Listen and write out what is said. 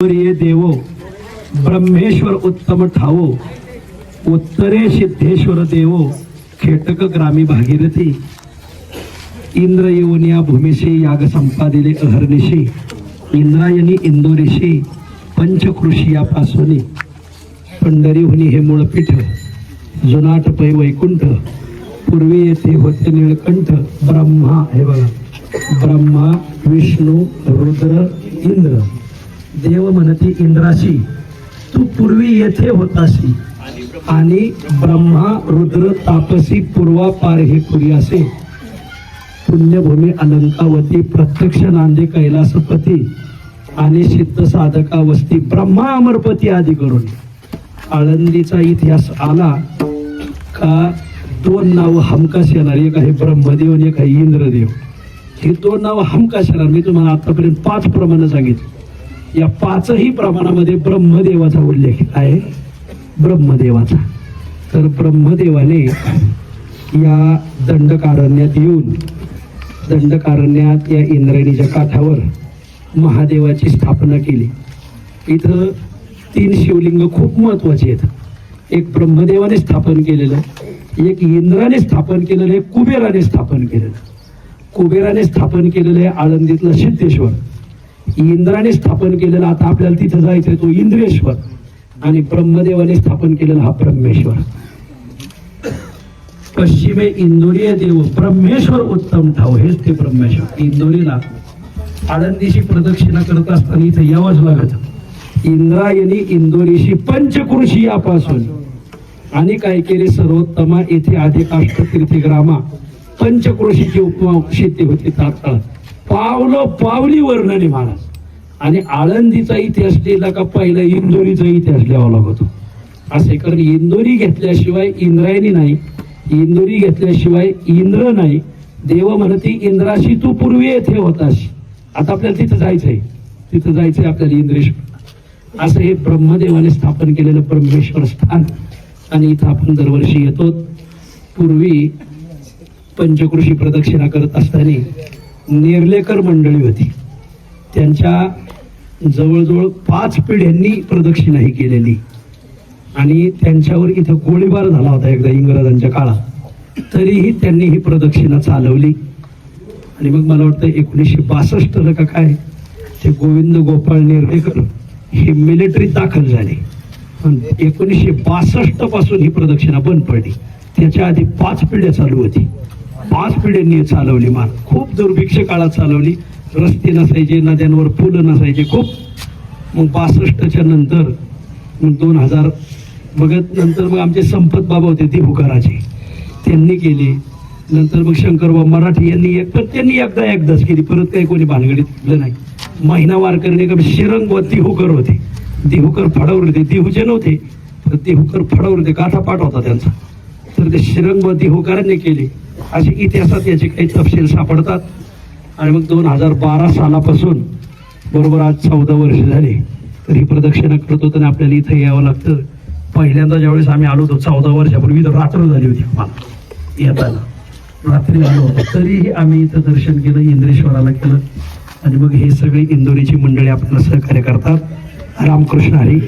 देव ब्रह्मेश्वर उत्तम ठावो उत्तरे सिद्धेश्वर देव खेटक ग्रामी भागीरथी इंद्र येऊन या भूमीशी याग संपादिले अहर्निशी इंद्रायणी इंदोरीशी पंचकृषी यापासून पंढरीहुनी हे मूळपीठ जुनाट पै वैकुंठ पूर्वी येथे होते निळकंठ ब्रह्मा हे बघा ब्रह्मा विष्णू रुद्र इंद्र. देव म्हणती इंद्राशी तू पूर्वी येथे होतासी आणि ब्रह्मा रुद्र तापसी पूर्वापार हे पुर्यासे पुण्यभूमी अलंकावती प्रत्यक्ष नांदे कैलासपती आणि सिद्ध साधका वस्ती ब्रह्मा अमरपती आदी करून. आळंदीचा इतिहास आला का दोन नाव हमकाश येणार एक आहे ब्रह्मदेव आणि एक आहे इंद्रदेव. ही दोन नाव हमकाश येणार. मी तुम्हाला आतापर्यंत पाच प्रमाण सांगितलं. या पाचही प्रमाणामध्ये ब्रह्मदेवाचा उल्लेख आहे. ब्रह्मदेवाचा. तर ब्रह्मदेवाने या दंडकारण्यात येऊन दंडकारण्यात या इंद्रायणीच्या काठावर महादेवाची स्थापना केली. इथं तीन शिवलिंग खूप महत्त्वाचे आहेत. एक ब्रह्मदेवाने स्थापन केलेलं एक इंद्राने स्थापन केलेलं एक कुबेराने स्थापन केलेलं. कुबेराने स्थापन केलेलं आहे आळंदीतलं सिद्धेश्वर. इंद्राने स्थापन केलेला आता आपल्याला तिथं जायचंय तो इंद्रेश्वर. आणि ब्रह्मदेवाने स्थापन केलेला हा ब्रह्मेश्वर. पश्चिमे इंदोरीय देव ब्रह्मेश्वर उत्तम ठाव हेच ते ब्रह्मेश्वर. इंदोरीला आळंदीशी प्रदक्षिणा करत असताना इथे यावंच लागत. इंद्रायणी इंदोरीशी पंचकृषी यापासून आणि काय केले? सर्वोत्तमा येथे अधिकाष्ट तीर्थग्रामा पंचकृषीची उपमा शेती होती तात्काळ. पावलं पावली वर्णने महाराज आणि आळंदीचा इतिहास लिहिला का पहिला इंदोरीचा इतिहास लिहावा लागतो. असे कारण इंदोरी घेतल्याशिवाय इंद्रायणी नाही इंदोरी घेतल्याशिवाय इंद्र नाही. देव म्हणते इंद्राशी तू पूर्वी येथे होतास आता आपल्याला तिथं जायचंय. तिथं जायचंय आपल्याला इंद्रेश्वर. असं हे ब्रह्मदेवाने स्थापन केलेलं ब्रह्मेश्वर स्थान. आणि इथं आपण दरवर्षी येतो. पूर्वी पंचकृषी प्रदक्षिणा करत असताना नेर्लेकर मंडळी होती. त्यांच्या जवळजवळ पाच पिढ्यांनी प्रदक्षिणा ही केलेली. आणि त्यांच्यावर इथं गोळीबार झाला होता एकदा इंग्रजांच्या काळात. तरीही त्यांनी ही प्रदक्षिणा चालवली. आणि मग मला वाटतं एकोणीसशे बासष्टला का काय ते गोविंद गोपाळ निर्देकर हे मिलिटरी दाखल झाले. पण एकोणीसशे बासष्टपासून ही प्रदक्षिणा बंद पडली. त्याच्या आधी पाच पिढ्या चालू होती. पाच पिढ्यांनी चालवली मान खूप दुर्भिक्ष काळात चालवली. रस्ते नसायचे नद्यांवर पुलं नसायचे खूप. मग बासष्टच्या नंतर मग दोन हजार बघत नंतर मग आमचे संपत बाबा होते दिहुकराचे त्यांनी केली. नंतर मग शंकरबा मराठी यांनी एक पण त्यांनी एकदा एकदाच केली. परत काही कोणी भानगडीत नाही. महिना वारकरीने का शिरंग व दिहुकर होते. दिहुकर फडावर होते दिहुचे नव्हते तर दिहुकर फडावर होते गाथा पाठ होता त्यांचा. तर ते शिरंग व दिहुकरांनी केले. असे इतिहासात याचे काही तपशील सापडतात. आणि मग दोन हजार बारा सालापासून बरोबर आज चौदा वर्ष झाली तर ही प्रदक्षिणा करत होतो आणि आपल्याला इथं यावं लागतं. पहिल्यांदा ज्यावेळेस आम्ही आलो होतो चौदा वर्षापूर्वी तर रात्र झाली होती मला येताना. रात्री आलो होतो. तरीही आम्ही इथं दर्शन केलं इंद्रेश्वराला केलं. आणि मग हे सगळे इंदोरीची मंडळी आपल्याला सहकार्य करतात. रामकृष्ण हरी.